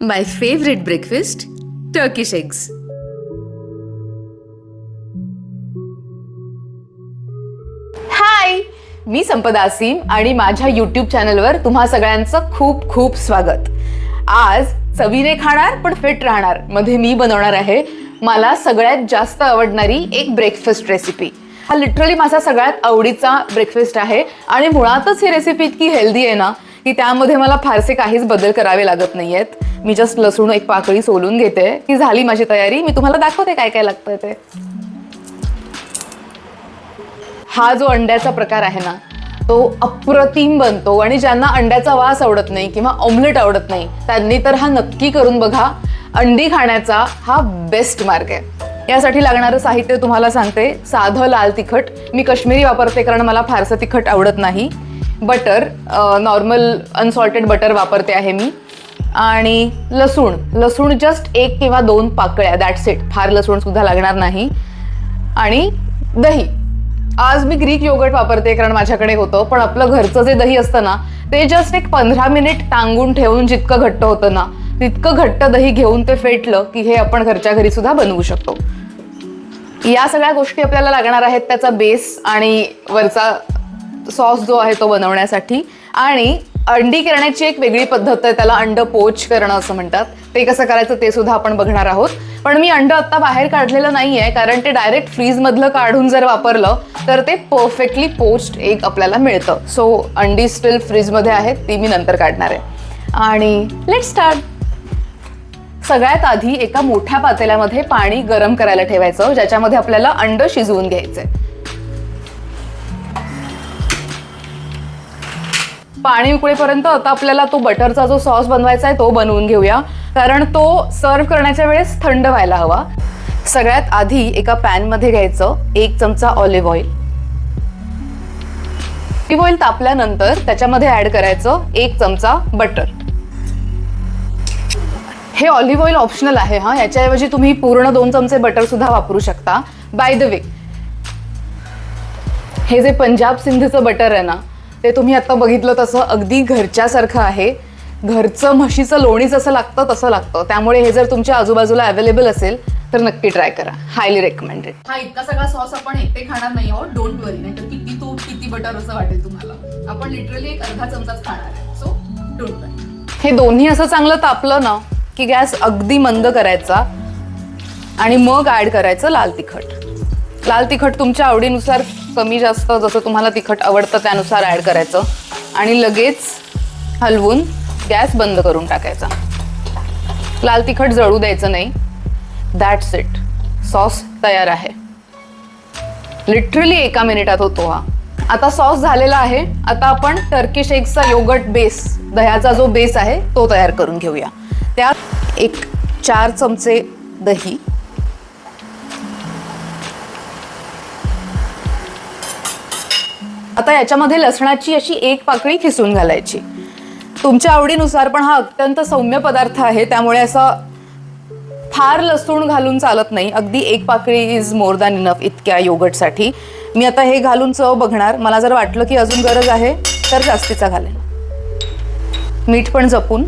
My favorite breakfast Turkish eggs. Hi मी संपदा सीम आणि माझ्या YouTube चॅनलवर तुम्हा सगळ्यांचं खूप खूप स्वागत. आज चवीने खाणार पण फिट राहणार मध्ये मी बनवणार आहे मला सगळ्यात जास्त आवडणारी एक ब्रेकफास्ट रेसिपी हा लिटरली माझा सगळ्यात आवडीचा ब्रेकफास्ट आहे आणि मुळातच ही रेसिपी इतकी हेल्दी आहे ना की त्यामध्ये मला फारसे काहीच बदल करावे लागत नाहीयेत. मी जस्ट लसूण एक पाकळी सोलून घेते. की झाली माझी तयारी. मी तुम्हाला दाखवते काय काय लागतं ते. हा जो अंड्याचा प्रकार आहे ना तो अप्रतिम बनतो आणि ज्यांना अंड्याचा वास आवडत नाही किंवा ऑमलेट आवडत नाही त्यांनी तर हा नक्की करून बघा. अंडी खाण्याचा हा बेस्ट मार्ग आहे. यासाठी लागणारं साहित्य तुम्हाला सांगते. साधं लाल तिखट. मी काश्मीरी वापरते कारण मला फारसं तिखट आवडत नाही. बटर नॉर्मल अनसॉल्टेड बटर वापरते आहे मी. आणि लसूण. लसूण जस्ट एक किंवा दोन पाकळ्या दॅट्स इट फार लसूण सुद्धा लागणार नाही. आणि दही. आज मी ग्रीक योगर्ट वापरते कारण माझ्याकडे होतं पण आपलं घरचं जे दही असतं ना ते जस्ट एक पंधरा मिनिट टांगून ठेवून जितकं घट्ट होतं ना तितकं घट्ट दही घेऊन ते फेटलं की हे आपण घरच्या घरी सुद्धा बनवू शकतो. या सगळ्या गोष्टी आपल्याला लागणार आहेत त्याचा बेस आणि वरचा सॉस जो आहे तो बनवण्यासाठी. आणि अंडी करण्याची एक वेगळी पद्धत आहे त्याला अंड पोच करणं असं म्हणतात. ते कसं करायचं ते सुद्धा आपण बघणार आहोत. पण मी अंड आत्ता बाहेर काढलेलं नाही आहे कारण ते डायरेक्ट फ्रीजमधलं काढून जर वापरलं तर ते परफेक्टली पोस्ट एक आपल्याला मिळतं. सो अंडी स्टील फ्रीजमध्ये आहेत ती मी नंतर काढणार आहे. आणि लेट स्टार्ट सगळ्यात आधी एका मोठ्या पातेल्यामध्ये पाणी गरम करायला ठेवायचं ज्याच्यामध्ये आपल्याला अंड शिजवून घ्यायचंय. पाणी उकळेपर्यंत आता आपल्याला तो बटरचा जो सॉस बनवायचा आहे तो बनवून घेऊया. कारण तो सर्व करण्याच्या वेळेस थंड व्हायला हवा. सगळ्यात आधी एका पॅनमध्ये घ्यायचं एक चमचा ऑलिव्ह ऑइल. ऑलिव्ह ऑइल तापल्यानंतर त्याच्यामध्ये ऍड करायचं एक चमचा बटर. हे ऑलिव्ह ऑइल ऑप्शनल आहे हा. याच्याऐवजी तुम्ही पूर्ण दोन चमचे बटर सुद्धा वापरू शकता. By the way. हे जे पंजाब सिंधचं बटर आहे ना ते तुम्ही आता बघितलं तसं अगदी घरच्यासारखं आहे. घरचं म्हशीचं लोणी जसं लागतं तसं लागतं. त्यामुळे हे जर तुमच्या आजूबाजूला अवेलेबल असेल तर नक्की ट्राय करा. हायली रेकमेंडेड हा इतका सगळा सॉस आपण एकटे खाणार नाही आहोत. डोंट वरी नाही तर किती तूप किती बटर असं वाटेल तुम्हाला. आपण लिटरली एक अर्धा चमचाच खाणार आहे. सो डोंट वरी हे दोन्ही असं चांगलं तापलं ना की गॅस अगदी मंद करायचा आणि मग ऍड करायचं लाल तिखट. लाल तिखट तुमच्या आवडीनुसार कमी जास्त जसं तुम्हाला तिखट आवडतं त्यानुसार ॲड करायचं. आणि लगेच हलवून गॅस बंद करून टाकायचा. लाल तिखट जळू द्यायचं नाही. दॅट्स इट सॉस तयार आहे. लिटरली एका मिनिटात होतो हा. आता सॉस झालेला आहे. आता आपण टर्किश एगचा योगट बेस दह्याचा जो बेस आहे तो तयार करून घेऊया. त्यात एक चार चमचे दही आता याच्यामध्ये लसणाची अशी एक पाकळी खिसून घालायची. तुमच्या आवडीनुसार पण हा अत्यंत सौम्य पदार्थ आहे त्यामुळे असा फार लसूण घालून चालत नाही. अगदी एक पाकळी इज मोर दॅन इनफ इतक्या योगटसाठी मी आता हे घालून चव बघणार. मला जर वाटलं की अजून गरज आहे तर जास्तीचा घालेन. मीठ पण जपून.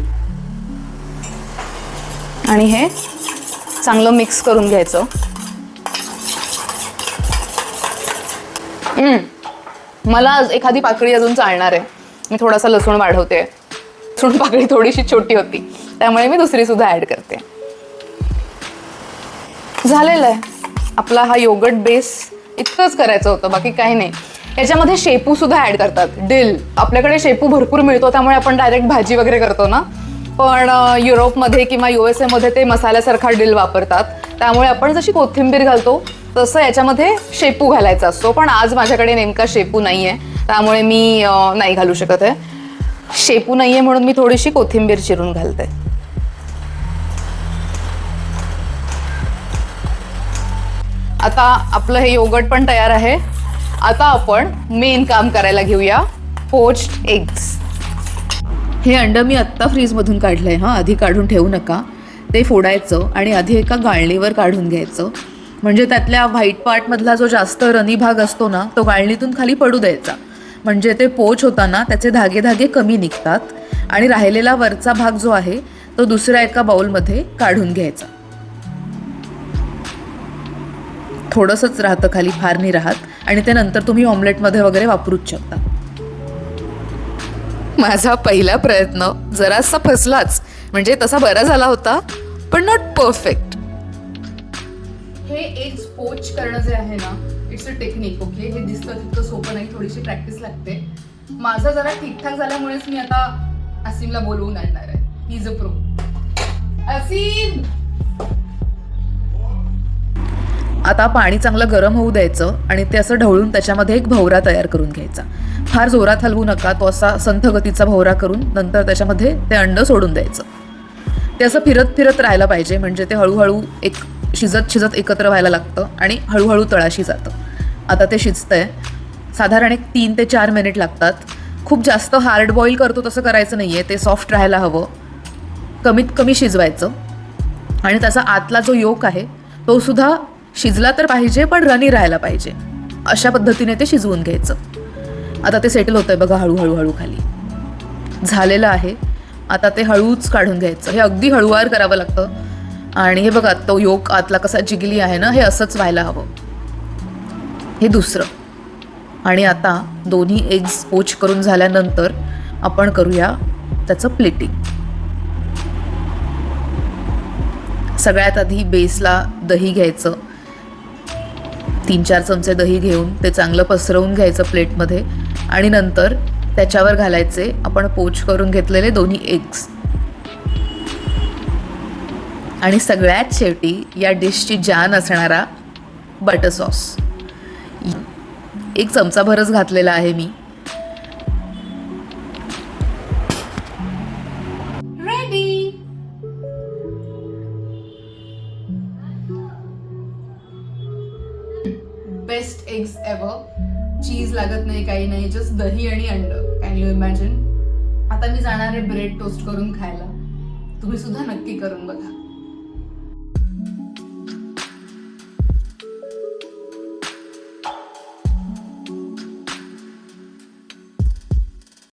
आणि हे चांगलं मिक्स करून घ्यायचं. मला एखादी पाकळी अजून चालणार आहे. मी थोडासा लसूण वाढवते. लसूण पाकळी थोडीशी छोटी होती. त्यामुळे मी दुसरी सुद्धा ऍड करते. झालेलं आहे. आपला हा योगट बेस इतकंच करायचं होतं. बाकी काही नाही. याच्यामध्ये शेपू सुद्धा ऍड करतात. डिल आपल्याकडे शेपू भरपूर मिळतो. त्यामुळे आपण डायरेक्ट भाजी वगैरे करतो ना. पण युरोपमध्ये किंवा यू एस एमध्ये ते मसाल्यासारखा डिल वापरतात. त्यामुळे आपण जशी कोथिंबीर घालतो तसं याच्यामध्ये शेपू घालायचा असतो पण आज माझ्याकडे नेमका शेपू नाही आहे त्यामुळे मी नाही घालू शकत आहे. शेपू नाही आहे म्हणून मी थोडीशी कोथिंबीर चिरून घालते. आता आपलं हे योगट पण तयार आहे. आता आपण मेन काम करायला घेऊया पोच्ड एग्स. हे अंड मी आत्ता फ्रीजमधून काढलंय हां. आधी काढून ठेवू नका. ते फोडायचं आणि आधी एका गाळणीवर काढून घ्यायचं. म्हणजे त्यातल्या व्हाईट पार्टमधला जो जास्त रनी भाग असतो ना तो गाळणीतून खाली पडू द्यायचा. म्हणजे ते पोच होताना त्याचे धागे धागे कमी निघतात आणि राहिलेला वरचा भाग जो आहे तो दुसऱ्या एका बाऊलमध्ये काढून घ्यायचा. थोडंसंच राहतं खाली फार नाही राहत आणि ते नंतर तुम्ही ऑमलेटमध्ये वगैरे वापरूच शकता. माझा पहिला प्रयत्न जरासा फसलाच. म्हणजे तसा बरा झाला होता पण नॉट परफेक्ट हे एक स्पोच करणं जे आहे ना इट्स अ टेक्निक ओके हे दिसतं तितकं सोपं नाही थोडीशी प्रॅक्टिस लागते. माझं जरा ठीकठाक झाल्यामुळेच मी आता असीमला बोलवून आणणार आहे. Is a pro Aseem! आता पाणी चांगलं गरम होऊ द्यायचं आणि ते असं ढवळून त्याच्यामध्ये एक भवरा तयार करून घ्यायचा. फार जोरात हलवू नका तो असा संथ गतीचा भवरा करून नंतर त्याच्यामध्ये ते अंड सोडून द्यायचं. ते असं फिरत फिरत राहायला पाहिजे म्हणजे ते हळूहळू एक शिजत शिजत एकत्र व्हायला लागतं आणि हळूहळू तळाशी जातं. आता ते शिजतं आहे साधारण एक तीन ते चार मिनिट लागतात. खूप जास्त हार्ड बॉईल करतो तसं करायचं नाही आहे ते सॉफ्ट राहायला हवं. कमीत कमी शिजवायचं. आणि त्याचा आतला जो योक आहे तो सुद्धा शिजला तर पाहिजे पण रनी राहायला पाहिजे. अशा पद्धतीने ते शिजवून घ्यायचं. आता ते सेटल होतंय बघा हळूहळू हळू खाली. झालेलं आहे. आता ते हळूच काढून घ्यायचं. हे अगदी हळूवार करावं लागतं. आणि हे बघा तो योग आतला कसा जिगली आहे ना हे असंच व्हायला हवं. हे दुसरं. आणि आता दोन्ही एग्स पोच करून झाल्यानंतर आपण करूया त्याचं प्लेटिंग सगळ्यात आधी बेसला दही घ्यायचं. तीन चार चमचे दही घेऊन ते चांगलं पसरवून घ्यायचं प्लेटमध्ये आणि नंतर त्याच्यावर घालायचे आपण पोच करून घेतलेले दोन्ही एग्स आणि सगळ्यात शेवटी या डिशची जान असणारा बटर सॉस एक चमचाभरच घातलेला आहे मी. बेस्ट एग्स एव्हर चीज लागत नाही काही नाही जस्ट दही आणि अंड कॅन यू इमॅजिन आता मी जाणार आहे ब्रेड टोस्ट करून खायला. तुम्ही सुद्धा नक्की करून बघा.